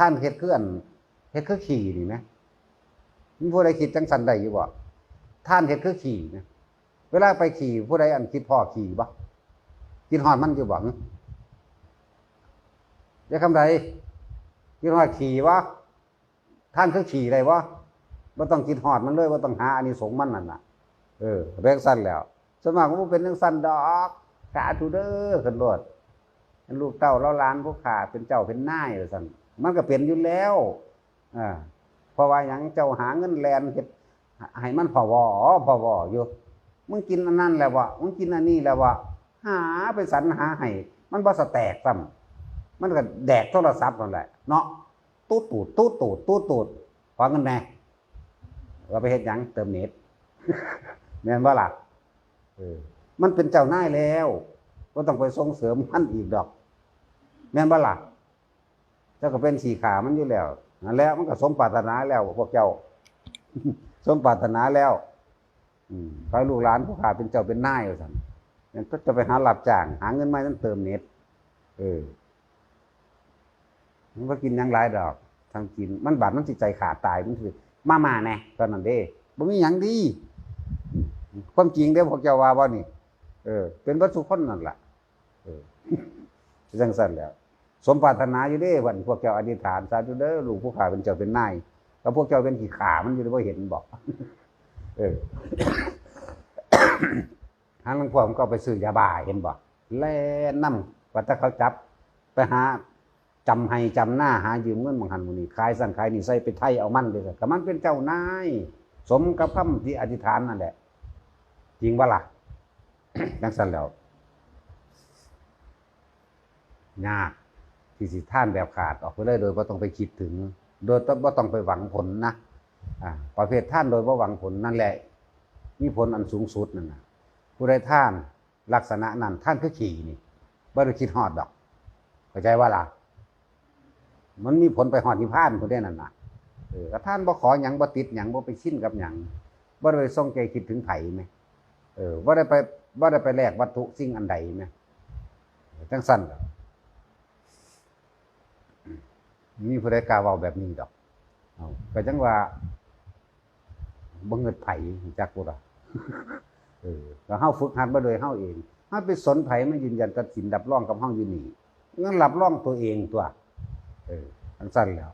ท่านเฮ็ดคืออันเฮ็ดคือขี่นี่ไหมมีผู้ใดคิดจังสันใดอยู่บ่ท่านเฮ็ดคือขี่นะเวลาไปขี่ผู้ใดอันคิดพ่อขี่บ่คิดฮอดมันอยู่บ่หึเรียกคำใดคิดฮอดขี่วะท่านคือขี่ได้วะบ่ต้องคิดฮอดมันเลยบ่ต้องหาอานิสงส์มันนั่นน่ะ เออเรียกสั้นแล้วสมากมันบ่เป็นจังสั้นดอกสาธุเด้อขึ้นรถลูกเต้าเล่าล้านผู้ขาเป็นเจ้าเป็นนายว่าซั่น มันก็เป็นอยู่แล้วอ่าเพราะว่าหยังเจ้าหาเงินแลนเฮ็ดให้มันพอวอพอวออยู่มึงกินอันนั้นแล้ววะมึงกินอันนี้แล้ววะหาไปสรรหาให้มันบ่สแตกซ้ำมันก็แดกโทรศัพท์นั่นแหละ เนาะตู้ตูดตู้ตูดตู้ตูดขอเงินแน่เราไปเฮ็ดยังเติมเน็ตแม่นว่าล่ะเออมันเป็นเจ้านายแล้ว ก็ต้องไปส่งเสริมมันอีกดอก แม่นว่าล่ะ เจ้าก็เป็นสีขามันอยู่แล้วนั่นแล้วมันก็สมปรารถนาแล้วพวกเจ้า สมปรารถนาแล้วอืมขอให้ลูกหลานผู้ขาเป็นเจ้าเป็นนายว่สั่นนั่นก็จะไปหาหลับจ้าง หาเงินไมานั่นเติมเน็ตเออมันก็กินยังหลายดอกทางกินมันบาดมันจิตใจขาดตายมันคือมามาแน่ตอนนั้นเด้บ่มีหยังดีความจริงเด้พวกเจ้าว่าบ่นี่ เออ เป็นวัตถุคนนั่นแหละเออจังสั่นแล้ว สมปรารถนาอยู่เด้วันพวกเจ้าอธิษฐานสาธุเด้อลูกผู้ขาเป็นเจ้าเป็นนายแล้วพวกเจ้าเป็นขี้ขามันอยู่ได้บ่เห็นบอก เออทางหลังพวกมันก็ไปซื้อยาบ้าเห็นบ่แล่นำว่าถ้าเขาจับไปหาจำให้จำหน้าหายืมเงินบางหันมูนี่ขายสั่นขายนี่ใส่ไปไทยเอามันเลยก็มันเป็นเจ้านาย สมกับคำที่อธิษฐานนั่นแหละ จริงว่าล่ะดังสันแล้วยาก ที่สิท่านแบบขาดออกไปเลยโดยว่าต้องไปคิดถึง โดยต้องว่าต้องไปหวังผลนะอ่าประเภทท่านโดยว่าหวังผลนั่นแหละมีผลอันสูงสุดนั่นนะผู้ใดท่านลักษณะนั้นท่านคือขี่นี่บ่ได้คิดฮอดดอกเข้าใจว่าล่ะ มันมีผลไปหอดนิพพานผู้ใดนั่นนะเออท่านบ่ขอหยังบ่ติดหยังบ่ไปชินกับหยังบ่ได้ไปส่งใจคิดถึงไผไหมเออว่าได้ไปว่าได้ไปแลกวัตถุสิ่งอันใดไหมจังสั้นเหรอ มีผู้ใดกล่าเว้าแบบนี้ดอกก็จังว่าบ่เงิดไผ่จากบ่ล่ะเออก็เฮาฝึกหัดมาโดยเฮาเองเฮาไปสนไผ่มายืนยันตัดสินดับร่องกับเฮาอยู่นี่งั้นหลับร่องตัวเองตัว เออจังสั้นแล้ว